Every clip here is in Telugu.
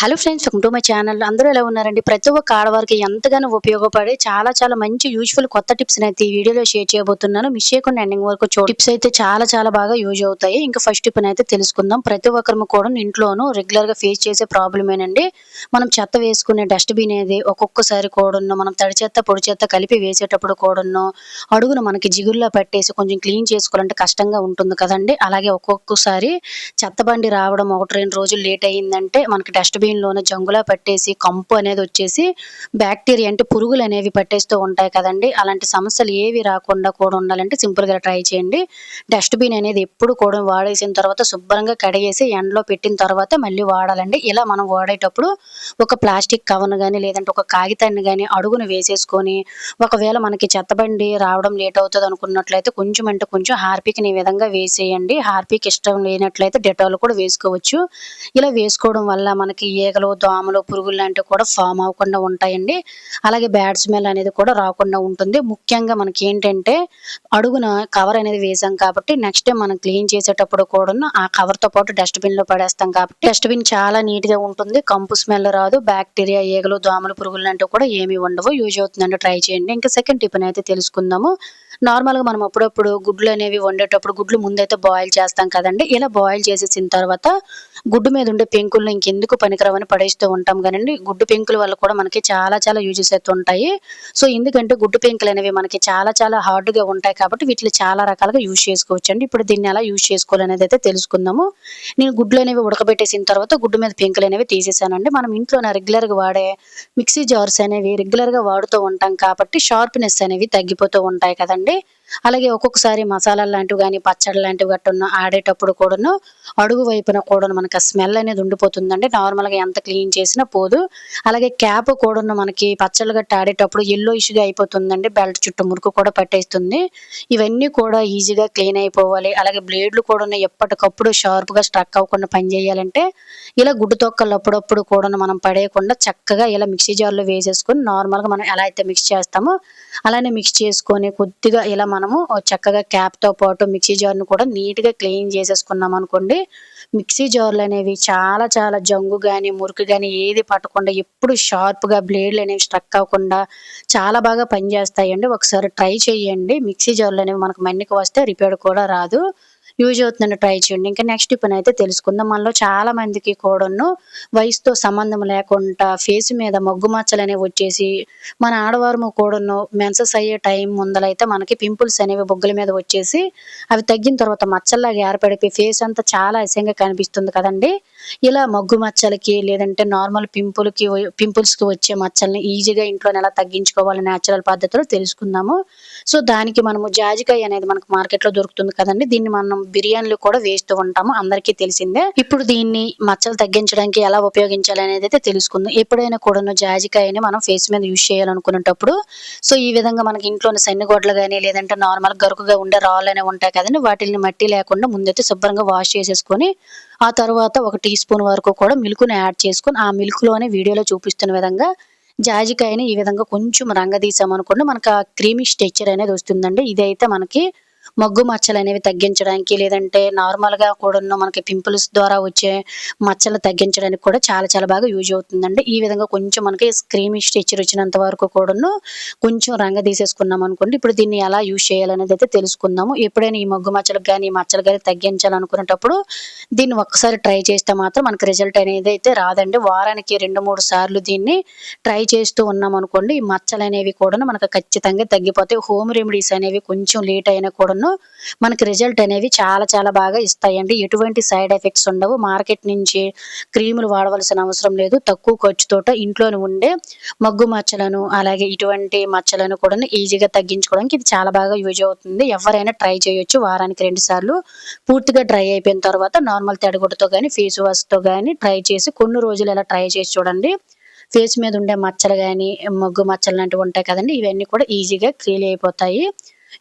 Hello friends welcome to my channel అందరూ ఎలా ఉన్నారండి? ప్రతి ఒక్క ఆడవారికి ఎంతగానో ఉపయోగపడే చాలా చాలా మంచి యూజ్ఫుల్ కొత్త టిప్స్ అయితే ఈ వీడియోలో షేర్ చేయబోతున్నాను. మిస్ చేయకుండా ఎండింగ్ వరకు చూ టిప్స్ అయితే చాలా చాలా బాగా యూజ్ అవుతాయి. ఇంకా ఫస్ట్ టిప్ అయితే తెలుసుకుందాం. ప్రతి ఒక్కరు కూడా ఇంట్లోనూ రెగ్యులర్గా ఫేస్ చేసే ప్రాబ్లమేనండి మనం చెత్త వేసుకునే డస్ట్బిన్ అనేది ఒక్కొక్కసారి కూడాను మనం తడి చెత్త పొడి చెత్త కలిపి వేసేటప్పుడు కూడాను అడుగును మనకి జిగుల్లో పట్టేసి కొంచెం క్లీన్ చేసుకోవాలంటే కష్టంగా ఉంటుంది కదండి. అలాగే ఒక్కొక్కసారి చెత్త బండి రావడం ఒకటి రెండు రోజులు లేట్ అయ్యిందంటే మనకి డస్ట్బిన్ లోన జంగులా పట్టేసి కంపు అనేది వచ్చేసి బ్యాక్టీరియా అంటే పురుగులు అనేవి పట్టేస్తూ ఉంటాయి కదండి. అలాంటి సమస్యలు ఏవి రాకుండా కూడా ఉండాలంటే సింపుల్గా ట్రై చేయండి. డస్ట్బిన్ అనేది ఎప్పుడు కూడా వాడేసిన తర్వాత శుభ్రంగా కడిగేసి ఎండలో పెట్టిన తర్వాత మళ్ళీ వాడాలండి. ఇలా మనం వాడేటప్పుడు ఒక ప్లాస్టిక్ కవర్ను కానీ లేదంటే ఒక కాగితాన్ని కానీ అడుగును వేసేసుకొని ఒకవేళ మనకి చెత్తబండి రావడం లేట్ అవుతుంది అనుకున్నట్లయితే కొంచెం అంటే కొంచెం హార్పిక్ ఈ విధంగా వేసేయండి. హార్పిక్ ఇష్టం లేనట్లయితే డెటాల్ కూడా వేసుకోవచ్చు. ఇలా వేసుకోవడం వల్ల మనకి ఈగలు దోమలు పురుగులు లాంటివి కూడా ఫామ్ అవ్వకుండా ఉంటాయండి. అలాగే బ్యాడ్ స్మెల్ అనేది కూడా రాకుండా ఉంటుంది. ముఖ్యంగా మనకి ఏంటంటే అడుగున కవర్ అనేది వేసాం కాబట్టి నెక్స్ట్ డే మనం క్లీన్ చేసేటప్పుడు కూడా ఆ కవర్తో పాటు డస్ట్బిన్లో పడేస్తాం కాబట్టి డస్ట్బిన్ చాలా నీట్గా ఉంటుంది. కంపు స్మెల్ రాదు. బ్యాక్టీరియా ఈగలు దోమలు పురుగులు లాంటివి కూడా ఏమి ఉండవు. యూజ్ అవుతుందంటే ట్రై చేయండి. ఇంకా సెకండ్ టిఫిన్ అయితే తెలుసుకుందాము. నార్మల్గా మనం అప్పుడప్పుడు గుడ్లు అనేవి వండేటప్పుడు గుడ్లు ముందైతే బాయిల్ చేస్తాం కదండి. ఇలా బాయిల్ చేసేసిన తర్వాత గుడ్డు మీద ఉండే పెంకులను ఇంకెందుకు పనికిరావని పడేస్తూ ఉంటాం కదండి. గుడ్డు పెంకుల వల్ల కూడా మనకి చాలా చాలా యూజెస్ అయితే ఉంటాయి. సో ఎందుకంటే గుడ్డు పెంకులు అనేవి మనకి చాలా చాలా హార్డ్గా ఉంటాయి కాబట్టి వీటిని చాలా రకాలుగా యూజ్ చేసుకోవచ్చు అండి ఇప్పుడు దీన్ని ఎలా యూజ్ చేసుకోవాలనేది అయితే తెలుసుకుందాము. నేను గుడ్లు అనేవి ఉడకబెట్టేసిన తర్వాత గుడ్డు మీద పెంకులు అనేవి తీసేసానండి. మనం ఇంట్లో రెగ్యులర్గా వాడే మిక్సీ జార్స్ అనేవి రెగ్యులర్గా వాడుతూ ఉంటాం కాబట్టి షార్ప్నెస్ అనేవి తగ్గిపోతూ ఉంటాయి కదండి. అంటే అలాగే ఒక్కొక్కసారి మసాలాలు లాంటివి కానీ పచ్చడి లాంటివి గట్టున్న ఆడేటప్పుడు కూడాను అడుగు వైపున కూడా మనకి ఆ స్మెల్ అనేది ఉండిపోతుందండి. నార్మల్ నార్మల్గా ఎంత క్లీన్ చేసినా పోదు. అలాగే క్యాప్ కూడా మనకి పచ్చళ్ళు గట్టి ఆడేటప్పుడు ఎల్లో ఇష్యూగా అయిపోతుందండి. బెల్ట్ చుట్టూ మురుకు కూడా పట్టేస్తుంది. ఇవన్నీ కూడా ఈజీగా క్లీన్ అయిపోవాలి. అలాగే బ్లేడ్లు కూడా ఎప్పటికప్పుడు షార్ప్గా స్ట్రక్ అవ్వకుండా పనిచేయాలంటే ఇలా గుడ్డు తొక్కలు అప్పుడప్పుడు కూడా మనం పడేయకుండా చక్కగా ఇలా మిక్సీ జార్లో వేసేసుకొని నార్మల్గా మనం ఎలా అయితే మిక్స్ చేస్తామో అలానే మిక్స్ చేసుకొని కొద్దిగా ఇలా మనము చక్కగా క్యాప్తో పాటు మిక్సీ జార్ను కూడా నీట్గా క్లీన్ చేసేసుకున్నాం అనుకోండి మిక్సీ జార్లు అనేవి చాలా చాలా జంగు కానీ మురికి కానీ ఏది పట్టకుండా ఎప్పుడు షార్ప్గా బ్లేడ్లు అనేవి స్ట్రక్ అవ్వకుండా చాలా బాగా పనిచేస్తాయండి. ఒకసారి ట్రై చేయండి. మిక్సీ జార్లు అనేవి మనకు మన్నిక వస్తే రిపేర్ కూడా రాదు. యూజ్ అవుతుందని ట్రై చేయండి. ఇంకా నెక్స్ట్ పని అయితే తెలుసుకుందాం. మనలో చాలా మందికి కూడాను వయసుతో సంబంధం లేకుండా ఫేస్ మీద మగ్గు మచ్చలు అనేవి వచ్చేసి మన ఆడవారు కూడాను మెన్సెస్ అయ్యే టైం ముందలైతే మనకి పింపుల్స్ అనేవి బొగ్గుల మీద వచ్చేసి అవి తగ్గిన తర్వాత మచ్చల్లాగా ఏర్పడిపోయి ఫేస్ అంతా చాలా అసహ్యంగా కనిపిస్తుంది కదండి. ఇలా మగ్గు మచ్చలకి లేదంటే నార్మల్ పింపుల్కి పింపుల్స్కి వచ్చే మచ్చల్ని ఈజీగా ఇంట్లో ఎలా తగ్గించుకోవాలి నేచురల్ పద్ధతిలో తెలుసుకుందాము. సో దానికి మనము జాజికాయ అనేది మనకు మార్కెట్లో దొరుకుతుంది కదండి. దీన్ని మనం బిర్యానీలు కూడా వేస్తూ ఉంటాము. అందరికీ తెలిసిందే. ఇప్పుడు దీన్ని మచ్చలు తగ్గించడానికి ఎలా ఉపయోగించాలి అనేది అయితే తెలుసుకుందాం. ఎప్పుడైనా కూడా జాజికాయని మనం ఫేస్ మీద యూజ్ చేయాలనుకునేటప్పుడు. సో ఈ విధంగా మనకి ఇంట్లోని సన్నిగొడ్లు కానీ లేదంటే నార్మల్ గరుకుగా ఉండే రాళ్ళు అనేవి ఉంటాయి కదండి. వాటిని మట్టి లేకుండా ముందైతే శుభ్రంగా వాష్ చేసేసుకొని ఆ తర్వాత ఒకటి టీ స్పూన్ వరకు కూడా మిల్క్ని యాడ్ చేసుకొని ఆ మిల్క్లోనే వీడియోలో చూపిస్తున్న విధంగా జాజికాయని ఈ విధంగా కొంచెం రంగదీసామనుకోండి మనకు ఆ క్రీమీ స్ట్రక్చర్ అనేది వస్తుందండి. ఇదైతే మనకి మగ్గు మచ్చలు అనేవి తగ్గించడానికి లేదంటే నార్మల్గా కూడా మనకి పింపుల్స్ ద్వారా వచ్చే మచ్చలు తగ్గించడానికి కూడా చాలా చాలా బాగా యూజ్ అవుతుందండి. ఈ విధంగా కొంచెం మనకి స్క్రీన్ స్ట్రక్చర్ వచ్చినంత వరకు కూడాను కొంచెం రంగ తీసేసుకున్నాం అనుకోండి. ఇప్పుడు దీన్ని ఎలా యూజ్ చేయాలనేది అయితే తెలుసుకుందాము. ఎప్పుడైనా ఈ మగ్గు మచ్చలకు కానీ ఈ మచ్చలు కానీ తగ్గించాలనుకునేటప్పుడు దీన్ని ఒక్కసారి ట్రై చేస్తే మాత్రం మనకి రిజల్ట్ అనేది అయితే రాదండి. వారానికి రెండు మూడు సార్లు దీన్ని ట్రై చేస్తూ ఉన్నాం అనుకోండి ఈ మచ్చలు అనేవి కూడా మనకు ఖచ్చితంగా తగ్గిపోతాయి. హోమ్ రెమెడీస్ అనేవి కొంచెం లేట్ అయినా కూడాను మనకి రిజల్ట్ అనేవి చాలా చాలా బాగా ఇస్తాయండి. ఎటువంటి సైడ్ ఎఫెక్ట్స్ ఉండవు. మార్కెట్ నుంచి క్రీములు వాడవలసిన అవసరం లేదు. తక్కువ ఖర్చుతోట ఇంట్లోనే ఉండే మగ్గు మచ్చలను అలాగే ఇటువంటి మచ్చలను కూడా ఈజీగా తగ్గించుకోవడానికి ఇది చాలా బాగా యూజ్ అవుతుంది. ఎవరైనా ట్రై చేయొచ్చు. వారానికి రెండు సార్లు పూర్తిగా డ్రై అయిపోయిన తర్వాత నార్మల్ తడిగుడ్డతో కానీ ఫేస్ వాష్తో కానీ ట్రై చేసి కొన్ని రోజులు ఇలా ట్రై చేసి చూడండి. ఫేస్ మీద ఉండే మచ్చలు కానీ మగ్గు మచ్చలు లాంటివి ఉంటాయి కదండి. ఇవన్నీ కూడా ఈజీగా క్లీన్ అయిపోతాయి.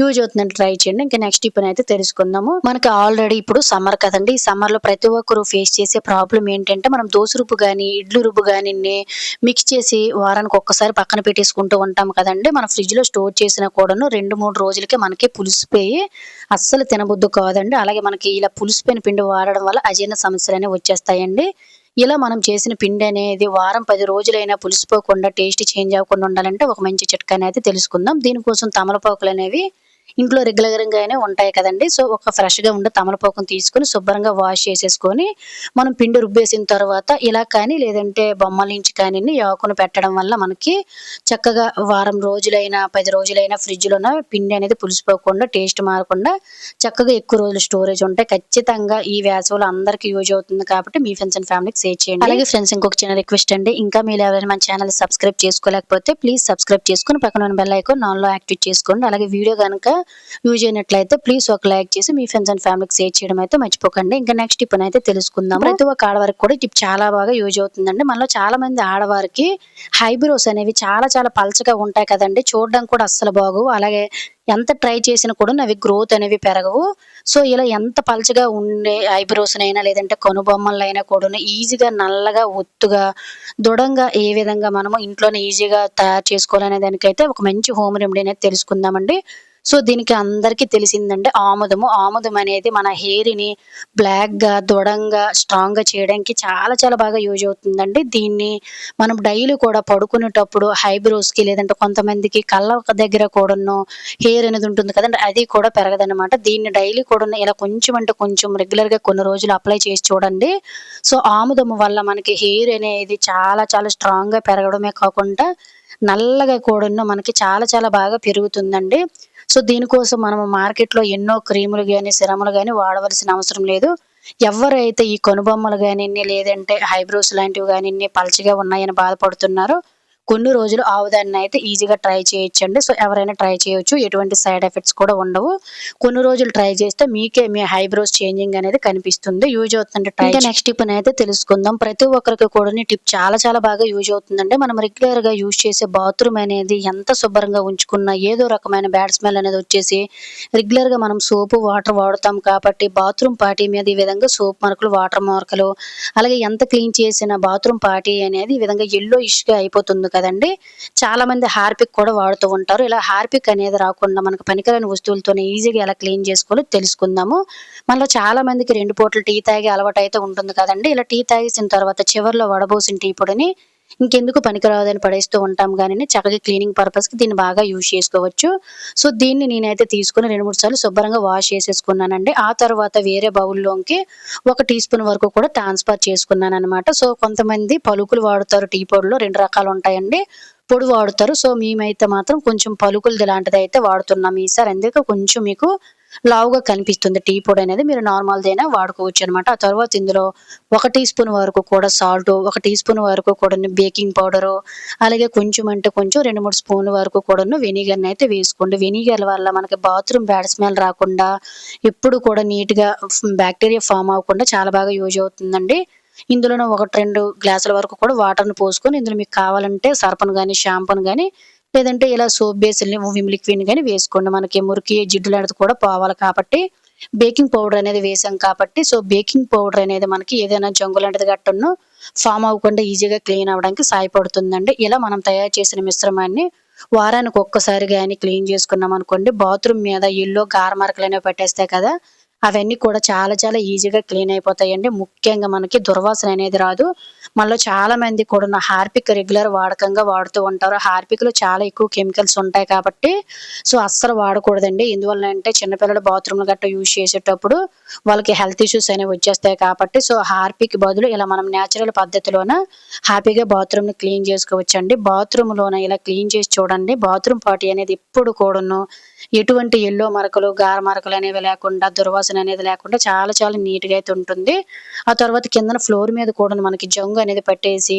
యూజ్ అవుతుందండి ట్రై చేయండి. ఇంకా నెక్స్ట్ ఇప్పుడు అయితే తెలుసుకుందాము. మనకి ఆల్రెడీ ఇప్పుడు సమ్మర్ కదండి. ఈ సమ్మర్లో ప్రతి ఒక్కరు ఫేస్ చేసే ప్రాబ్లం ఏంటంటే మనం దోశ రుబ్బు కానీ ఇడ్లు రుబ్బు కానీ మిక్స్ చేసి వారానికి ఒక్కసారి పక్కన పెట్టేసుకుంటూ ఉంటాం కదండి. మనం ఫ్రిడ్జ్లో స్టోర్ చేసిన కూడాను రెండు మూడు రోజులకి మనకి పులిసిపోయి అస్సలు తినబుద్ధి కాదండి. అలాగే మనకి ఇలా పులిసిపోయిన పిండి వాడడం వల్ల అజీర్ణ సమస్యలు అనేవి వచ్చేస్తాయండి. ఇలా మనం చేసిన పిండి అనేది వారం పది రోజులైనా పులిసిపోకుండా టేస్ట్ చేంజ్ అవ్వకుండా ఉండాలంటే ఒక మంచి చిట్కా అనేది తెలుసుకుందాం. దీనికోసం తమలపాకులు అనేవి ఇంట్లో రెగ్యులర్గానే ఉంటాయి కదండి. సో ఒక ఫ్రెష్గా ఉండే తమలపాకును తీసుకొని శుభ్రంగా వాష్ చేసేసుకొని మనం పిండి రుబ్బేసిన తర్వాత ఇలా కానీ లేదంటే బొమ్మల నుంచి కానీ ఈ ఆకును పెట్టడం వల్ల మనకి చక్కగా వారం రోజులైనా పది రోజులైనా ఫ్రిడ్జ్లోన పిండి అనేది పులిసిపోకుండా టేస్ట్ మారకుండా చక్కగా ఎక్కువ రోజులు స్టోరేజ్ ఉంటాయి ఖచ్చితంగా ఈ వేసవిలో అందరికీ యూజ్ అవుతుంది కాబట్టి మీ ఫ్రెండ్స్ అండ్ ఫ్యామిలీకి షేర్ చేయండి. అలాగే ఫ్రెండ్స్ ఇంకొక చిన్న రిక్వెస్ట్ అండి. ఇంకా మీరు ఎవరైనా మన ఛానల్ సబ్స్క్రైబ్ చేసుకోలేకపోతే ప్లీజ్ సబ్స్క్రైబ్ చేసుకుని పక్కన బెల్ ఐకాన్ నాన్లో యాక్టివేట్ చేసుకోండి. అలాగే వీడియో కనుక యూజ్ అయినట్లయితే ప్లీజ్ ఒక లైక్ చేసి మీ ఫ్రెండ్స్ అండ్ ఫ్యామిలీకి షేర్ చేయడం అయితే మర్చిపోకండి. ఇంకా నెక్స్ట్ టిప్ అయితే తెలుసుకుందాం ప్రతి ఒక్క ఆడవారికి కూడా టిప్ చాలా బాగా యూజ్ అవుతుందండి. మనలో చాలా మంది ఆడవారికి హైబ్రోస్ అనేవి చాలా చాలా పలచగా ఉంటాయి కదండి. చూడడం కూడా అస్సలు బాగోవు. అలాగే ఎంత ట్రై చేసినా కూడా అవి గ్రోత్ అనేవి పెరగవు. సో ఇలా ఎంత పలచగా ఉండే ఐబ్రోస్ అయినా లేదంటే కనుబొమ్మలైనా కూడా ఈజీగా నల్లగా ఒత్తుగా దృఢంగా ఏ విధంగా మనము ఇంట్లోనే ఈజీగా తయారు చేసుకోవాలనే దానికైతే ఒక మంచి హోమ్ రెమెడీ అనేది తెలుసుకుందామండి. సో దీనికి అందరికీ తెలిసిందంటే ఆముదము. ఆముదం అనేది మన హెయిర్ని బ్లాక్గా దృఢంగా స్ట్రాంగ్గా చేయడానికి చాలా చాలా బాగా యూజ్ అవుతుందండి. దీన్ని మనం డైలీ కూడా పడుకునేటప్పుడు హైబ్రోస్కి లేదంటే కొంతమందికి కళ్ళ దగ్గర కూడాను హెయిర్ అనేది ఉంటుంది కదండి అది కూడా పెరగదనమాట దీన్ని డైలీ కూడా ఇలా కొంచెం అంటే కొంచెం రెగ్యులర్గా కొన్ని రోజులు అప్లై చేసి చూడండి. సో ఆముదము వల్ల మనకి హెయిర్ అనేది చాలా చాలా స్ట్రాంగ్గా పెరగడమే కాకుండా నల్లగా కూడాను మనకి చాలా చాలా బాగా పెరుగుతుందండి. సో దీనికోసం మనం మార్కెట్లో ఎన్నో క్రీములు కానీ సిరములు కానీ వాడవలసిన అవసరం లేదు. ఎవరైతే ఈ కనుబొమ్మలు కానీ లేదంటే హైబ్రోస్ లాంటివి కానీ పలచగా ఉన్నాయని బాధపడుతున్నారో కొన్ని రోజులు ఆవుదాన్ని అయితే ఈజీగా ట్రై చేయొచ్చండి. సో ఎవరైనా ట్రై చేయొచ్చు. ఎటువంటి సైడ్ ఎఫెక్ట్స్ కూడా ఉండవు. కొన్ని రోజులు ట్రై చేస్తే మీకే మీ హైబ్రోస్ చేంజింగ్ అనేది కనిపిస్తుంది. యూజ్ అవుతుంది ట్రై నెక్స్ట్ టిప్ అయితే తెలుసుకుందాం. ప్రతి ఒక్కరికి కూడా టిప్ చాలా చాలా బాగా యూజ్ అవుతుందండి. మనం రెగ్యులర్గా యూజ్ చేసే బాత్రూమ్ అనేది ఎంత శుభ్రంగా ఉంచుకున్నా ఏదో రకమైన బ్యాడ్ స్మెల్ అనేది వచ్చేసి రెగ్యులర్గా మనం సోపు వాటర్ వాడుతాం కాబట్టి బాత్రూమ్ పార్టీ మీద ఈ విధంగా సోప్ మార్కులు వాటర్ మార్కులు అలాగే ఎంత క్లీన్ చేసిన బాత్రూమ్ పార్టీ అనేది ఈ విధంగా ఎల్లో ఇష్గా అయిపోతుంది కదండి. చాలా మంది హార్పిక్ కూడా వాడుతూ ఉంటారు. ఇలా హార్పిక్ అనేది రాకుండా మనకు పనికిరాని వస్తువులతోనే ఈజీగా ఎలా క్లీన్ చేసుకోవాలో తెలుసుకుందాము. మనలో చాలా మందికి రెండు పూటలు టీ తాగే అలవాటు అయితే ఉంటుంది కదండి. ఇలా టీ తాగేసిన తర్వాత చివరిలో వడబోసిన టీ పొడిని ఇంకెందుకు పనికిరావదని పడేస్తూ ఉంటాం కానీ చక్కగా క్లీనింగ్ పర్పస్కి దీన్ని బాగా యూజ్ చేసుకోవచ్చు. సో దీన్ని నేనైతే తీసుకుని రెండు మూడు సార్లు శుభ్రంగా వాష్ చేసేసుకున్నానండి. ఆ తర్వాత వేరే బౌల్లోకి ఒక టీ స్పూన్ వరకు కూడా ట్రాన్స్ఫర్ చేసుకున్నాను అనమాట సో కొంతమంది పలుకులు వాడుతారు టీ పొడిలో రెండు రకాలు ఉంటాయండి. పొడి వాడుతారు. సో మేమైతే మాత్రం కొంచెం పలుకులది లాంటిది అయితే వాడుతున్నాం ఈసారి. అందుకే కొంచెం మీకు లావుగా కనిపిస్తుంది. టీ పొడి అనేది మీరు నార్మల్దైనా వాడుకోవచ్చు అనమాట ఆ తర్వాత ఇందులో ఒక టీ స్పూన్ వరకు కూడా సాల్ట్ ఒక టీ స్పూన్ వరకు కూడా బేకింగ్ పౌడరు అలాగే కొంచెం అంటే కొంచెం రెండు మూడు స్పూన్ల వరకు కూడా వెనిగర్ని అయితే వేసుకోండి. వెనిగర్ వల్ల మనకి బాత్రూమ్ బ్యాడ్ స్మెల్ రాకుండా ఎప్పుడు కూడా నీట్గా బ్యాక్టీరియా ఫామ్ అవ్వకుండా చాలా బాగా యూజ్ అవుతుందండి. ఇందులోనే ఒకటి రెండు గ్లాసుల వరకు కూడా వాటర్ని పోసుకొని ఇందులో మీకు కావాలంటే సర్పను కానీ షాంపూను కానీ లేదంటే ఇలా సోప్ బేసిల్ని విమ్ లిక్విడ్ కానీ వేసుకోండి. మనకి మురికి జిడ్డు లాంటిది కూడా పోవాలి కాబట్టి బేకింగ్ పౌడర్ అనేది వేసాం కాబట్టి సో బేకింగ్ పౌడర్ అనేది మనకి ఏదైనా జంగు లాంటిది గట్టును ఫామ్ అవ్వకుండా ఈజీగా క్లీన్ అవ్వడానికి సహాయపడుతుందండి. ఇలా మనం తయారు చేసిన మిశ్రమాన్ని వారానికి ఒక్కసారి కానీ క్లీన్ చేసుకున్నాం అనుకోండి బాత్రూమ్ మీద ఇల్లు గార్మార్కులు అనేవి పెట్టేస్తాయి కదా అవన్నీ కూడా చాలా చాలా ఈజీగా క్లీన్ అయిపోతాయండి. ముఖ్యంగా మనకి దుర్వాసన అనేది రాదు. మనలో చాలా మంది కూడా హార్పిక్ రెగ్యులర్ వాడకంగా వాడుతూ ఉంటారు. హార్పిక్లో చాలా ఎక్కువ కెమికల్స్ ఉంటాయి కాబట్టి సో అస్సలు వాడకూడదండి. ఎందువల్ల అంటే చిన్నపిల్లలు బాత్రూమ్ గట్రా యూజ్ చేసేటప్పుడు వాళ్ళకి హెల్త్ ఇష్యూస్ అనేవి వచ్చేస్తాయి కాబట్టి సో హార్పిక్ బదులు ఇలా మనం న్యాచురల్ పద్ధతిలోన హ్యాపీగా బాత్రూమ్ని క్లీన్ చేసుకోవచ్చండి. బాత్రూమ్ లోన ఇలా క్లీన్ చేసి చూడండి. బాత్రూమ్ పార్టీ అనేది ఎప్పుడు కూడాను ఎటువంటి ఎల్లో మరకలు గార మరకలు అనేవి లేకుండా దుర్వాసన అనేది లేకుండా చాలా చాలా నీట్గా అయితే ఉంటుంది. ఆ తర్వాత కిందన ఫ్లోర్ మీద కూడా మనకి జంగు అనేది పట్టేసి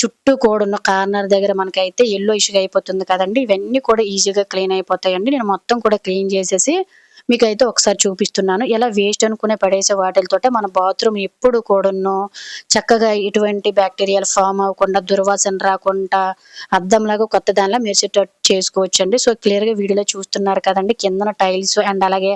చుట్టూ కూడా ఉన్న కార్నర్ దగ్గర మనకైతే ఎల్లో ఇష్యూగా అయిపోతుంది కదండి. ఇవన్నీ కూడా ఈజీగా క్లీన్ అయిపోతాయండి. నేను మొత్తం కూడా క్లీన్ చేసేసి మీకు అయితే ఒకసారి చూపిస్తున్నాను. ఇలా వేస్ట్ అనుకునే పడేసే వాటితో మన బాత్రూమ్ ఎప్పుడు కూడాను చక్కగా ఎటువంటి బ్యాక్టీరియాలు ఫామ్ అవ్వకుండా దుర్వాసన రాకుండా అద్దంలాగా కొత్త దానిలా మెరిసేటట్టు చేసుకోవచ్చు అండి సో క్లియర్గా వీడియోలో చూస్తున్నారు కదండి. కిందన టైల్స్ అండ్ అలాగే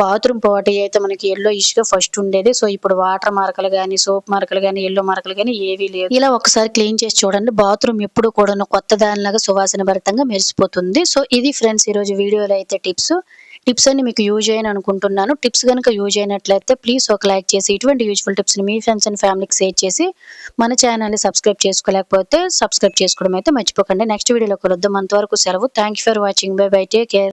బాత్రూమ్ పోటీ అయితే మనకి ఎల్లో ఇష్యూగా ఫస్ట్ ఉండేది. సో ఇప్పుడు వాటర్ మార్కలు కానీ సోప్ మార్కలు కానీ ఎల్లో మార్కలు కానీ ఏవీ లేవు. ఇలా ఒకసారి క్లీన్ చేసి చూడండి. బాత్రూమ్ ఎప్పుడు కూడా కొత్త దానిలాగా సువాసన భరితంగా మెరిసిపోతుంది. సో ఇది ఫ్రెండ్స్ ఈ రోజు వీడియోలో అయితే టిప్స్ టిప్స్ అన్ని మీకు యూజ్ అయ్యని అనుకుంటున్నాను. టిప్స్ కనుక యూజ్ అయినట్లయితే ప్లీజ్ ఒక లైక్ చేసి ఇటువంటి యూజ్ఫుల్ టిప్స్ని మీ ఫ్రెండ్స్ అండ్ ఫ్యామిలీకి షేర్ చేసి మన ఛానల్ని సబ్స్క్రైబ్ చేసుకోలేకపోతే సబ్స్క్రైబ్ చేసుకోవడం అయితే మర్చిపోకండి. నెక్స్ట్ వీడియోలో కలుద్దాం. అంతవరకు సెలవు. Thank for watching bye bye take care